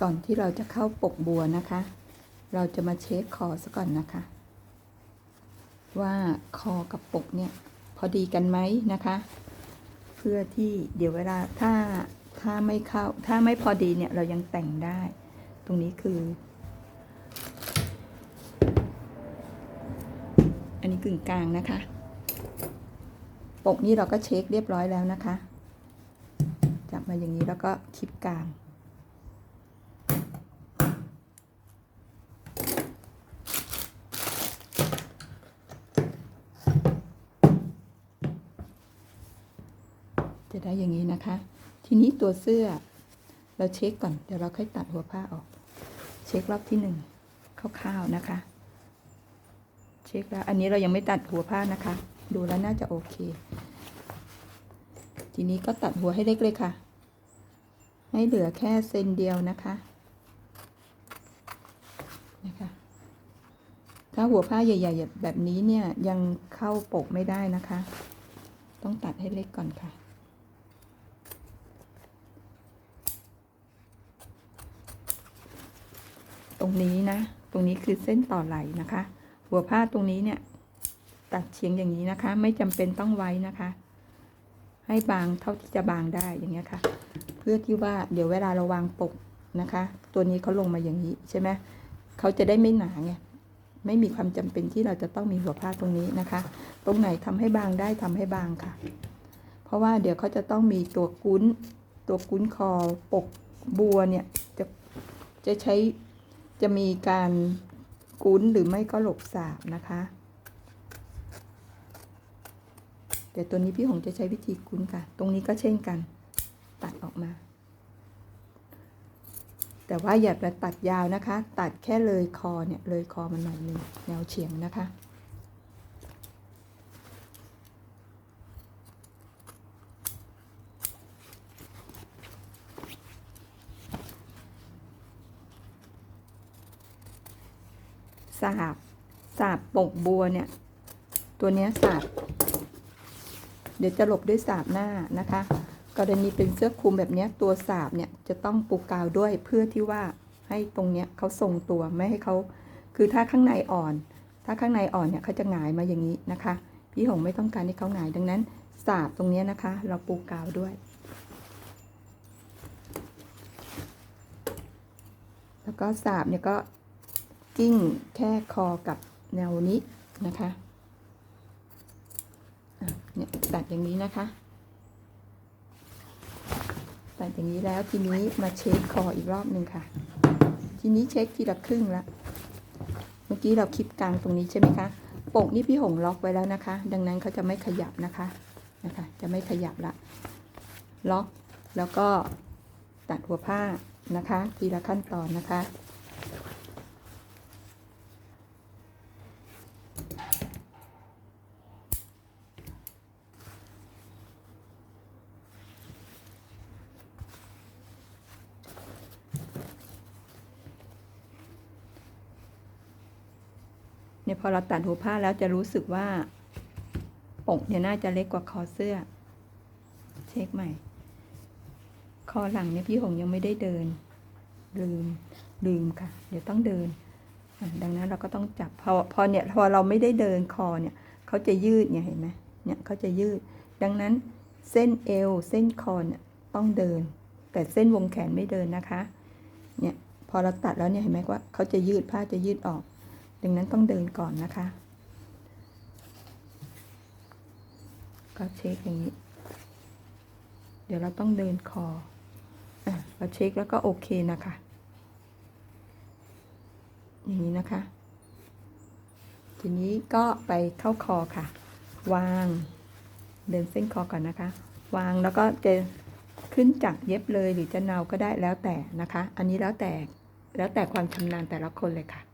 ก่อนที่เราจะเข้าปกบัวนะคะ เราจะมาเช็คคอซะก่อนนะคะ ว่าคอกับปกเนี่ยพอดีกันไหมนะคะ เพื่อที่เดี๋ยวเวลาถ้าถ้าไม่เข้าถ้าไม่พอดีเนี่ยเรายังแต่งได้ ตรงนี้คือ อันนี้กึ่งกลางนะคะ ปกนี้เราก็เช็คเรียบร้อยแล้วนะคะ จับมาอย่างนี้แล้วก็คลิปกลาง จะได้อย่างนี้นะคะ ทีนี้ตัวเสื้อ เราเช็คก่อน เดี๋ยวเราค่อยตัดหัวผ้าออก เช็ครอบที่หนึ่งคร่าวๆนะคะ เช็คแล้ว อันนี้เรายังไม่ตัดหัวผ้านะคะ ดูแล้วน่าจะโอเค ทีนี้ก็ตัดหัวให้เล็กเลยค่ะ ให้เหลือแค่เซนเดียวนะคะนะคะถ้าหัวผ้าใหญ่ ๆ แบบนี้เนี่ยยังเข้าปกไม่ได้นะคะ ต้องตัดให้เล็กก่อนค่ะ รงนี้นะ ตรงนี้คือเส้นต่อไหลนะคะ หัวผ้าตรงนี้เนี่ย ตัดเฉียงอย่างนี้นะคะ ไม่จำเป็นต้องไว้นะคะ ให้บางเท่าที่จะบางได้อย่างเงี้ยค่ะ เพื่อที่ว่าเดี๋ยวเวลาเราวางปกนะคะ ตัวนี้เขาลงมาอย่างนี้ใช่ไหมเขาจะได้ไม่หนาไงไม่มีความจำเป็นที่เราจะต้องมีหัวผ้าตรงนี้นะคะ ตรงไหนทำให้บางได้ทำให้บางค่ะ เพราะว่าเดี๋ยวเขาจะต้องมีตัวกุ้น ตัวกุ้นคอปกบัวเนี่ยจะจะใช้ จะมีการกุ้นหรือไม่ก็หลบสาบนะคะแต่ตัวนี้พี่หงจะใช้วิธีกุ้นค่ะ ตรงนี้ก็เช่นกัน ตัดออกมา แต่ว่าอย่าไปตัดยาวนะคะ ตัดแค่เลยคอเนี่ยเลยคอมันหน่อยหนึงแนวเฉียงนะคะ สาบสาบปกบัวเนี่ย ตัวเนี้ยสาบเดี๋ยวจะหลบด้วยสาบหน้านะคะ กรณีเป็นเสื้อคลุมแบบนี้ตัวสาบเนี่ยจะต้องปูกาวด้วยเพื่อที่ว่าให้ตรงเนี้ยเขาทรงตัวไม่ให้เขาคือถ้าข้างในอ่อน ถ้าข้างในอ่อนเนี่ยเขาจะหงายมาอย่างนี้นะคะ พี่หงไม่ต้องการให้เขาหงายดังนั้นสาบตรงนี้นะคะ เราปูกาวด้วย แล้วก็สาบเนี่ยก็ กิ้งแค่คอกับแนวนี้นะคะเนี่ยตัดอย่างนี้นะคะ ตัดอย่างนี้แล้วทีนี้มาเช็คคออีกรอบหนึ่งค่ะ ทีนี้เช็คทีละครึ่งละ เมื่อกี้เราคลิปกลางตรงนี้ใช่ไหมคะปกนี่พี่หงล็อกไว้แล้วนะคะ ดังนั้นเขาจะไม่ขยับนะคะนะคะ จะไม่ขยับละ ล็อกแล้วก็ตัดหัวผ้านะคะ ทีละขั้นตอนนะคะ เนี่ยพอเราตัดหัวผ้าแล้วจะรู้สึกว่าปกเนี่ยน่าจะเล็กกว่าคอเสื้อ เช็คใหม่ คอหลังเนี่ยพี่หงยังไม่ได้เดิน ลืมลืมค่ะ เดี๋ยวต้องเดิน ดังนั้นเราก็ต้องจับพอพอเนี่ยพอเราไม่ได้เดินคอเนี่ยเขาจะยืดเนี่ยเห็นไหมเนี่ยเขาจะยืด ดังนั้นเส้นเอวเส้นคอเนี่ยต้องเดิน แต่เส้นวงแขนไม่เดินนะคะ เนี่ยพอเราตัดแล้วเนี่ยเห็นไหมว่าเขาจะยืดผ้าจะยืดออก ดังนั้นต้องเดินก่อนนะคะ ก็เช็คอย่างนี้ เดี๋ยวเราต้องเดินคออะเราเช็คแล้วก็โอเคนะคะ อย่างนี้นะคะ ทีนี้ก็ไปเข้าคอค่ะ วางเดินเส้นคอก่อนนะคะ วางแล้วก็จะขึ้นจากเย็บเลยหรือจะเนาก็ได้แล้วแต่นะคะ อันนี้แล้วแต่แล้วแต่ความชำนาญแต่ละคนเลยค่ะ